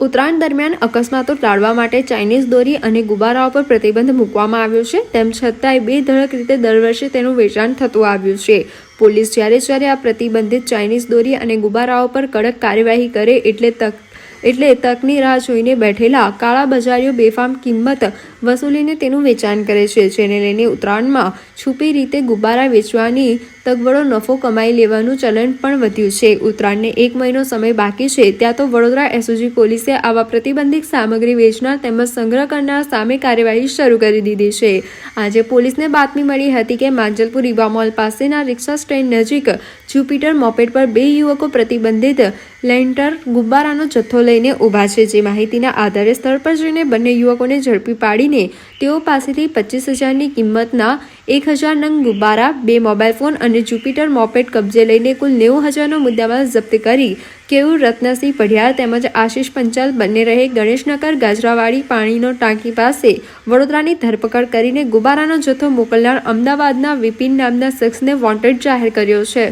ઉત્તરાયણ દરમિયાન અકસ્માતો ટાળવા માટે ચાઇનીઝ દોરી અને ગુબારાઓ પર પ્રતિબંધ મૂકવામાં આવ્યો છે. તેમ છતાંય બે ધડક રીતે દર વર્ષે તેનું વેચાણ થતું આવ્યું છે. પોલીસ જ્યારે જ્યારે આ પ્રતિબંધિત ચાઇનીઝ દોરી અને ગુબારાઓ પર કડક કાર્યવાહી કરે એટલે તક એટલે તકની રાહ જોઈને બેઠેલા કાળા બજારીઓ બેફામ કિંમત વસૂલીને તેનું વેચાણ કરે છે, જેને લઈને ઉત્તરાયણમાં છુપી રીતે ગુબ્બારા વેચવાની તગવડો નફો કમાઈ લેવાનું ચલણ પણ વધ્યું છે. ઉત્તરાયણને એક મહિનો સમય બાકી છે, ત્યાં તો વડોદરા એસઓજી પોલીસે આવા પ્રતિબંધિત સામગ્રી વેચનાર તેમજ સંગ્રહ કરનાર સામે કાર્યવાહી શરૂ કરી દીધી છે. આજે પોલીસને બાતમી મળી હતી કે માંજલપુર ઈવા મોલ પાસેના રિક્ષા સ્ટેન્ડ નજીક જુપિટર મોપેડ પર બે યુવકો પ્રતિબંધિત લેન્ટર ગુબ્બારાનો જથ્થો લઈને ઊભા છે. જે માહિતીના આધારે સ્થળ પર જઈને બંને યુવકોને ઝડપી પાડીને તેઓ પાસેથી પચીસ હજારની કિંમતના એક હજાર નંગ ગુબ્બારા, બે મોબાઈલ ફોન અને જુપિટર મોપેડ કબજે લઈને કુલ નેવું હજારનો મુદ્દામાલ જપ્ત કરી. કેવું રત્નસિંહ પઢિયાર તેમજ આશીષ પંચાલ બંને રહે ગણેશનગર, ગાજરાવાડી, પાણીનો ટાંકી પાસે. વડોદરાની ધરપકડ કરીને ગુબારાનો જથ્થો મોકલનાર અમદાવાદના વિપિન નામના શખ્સને વોન્ટેડ જાહેર કર્યો છે.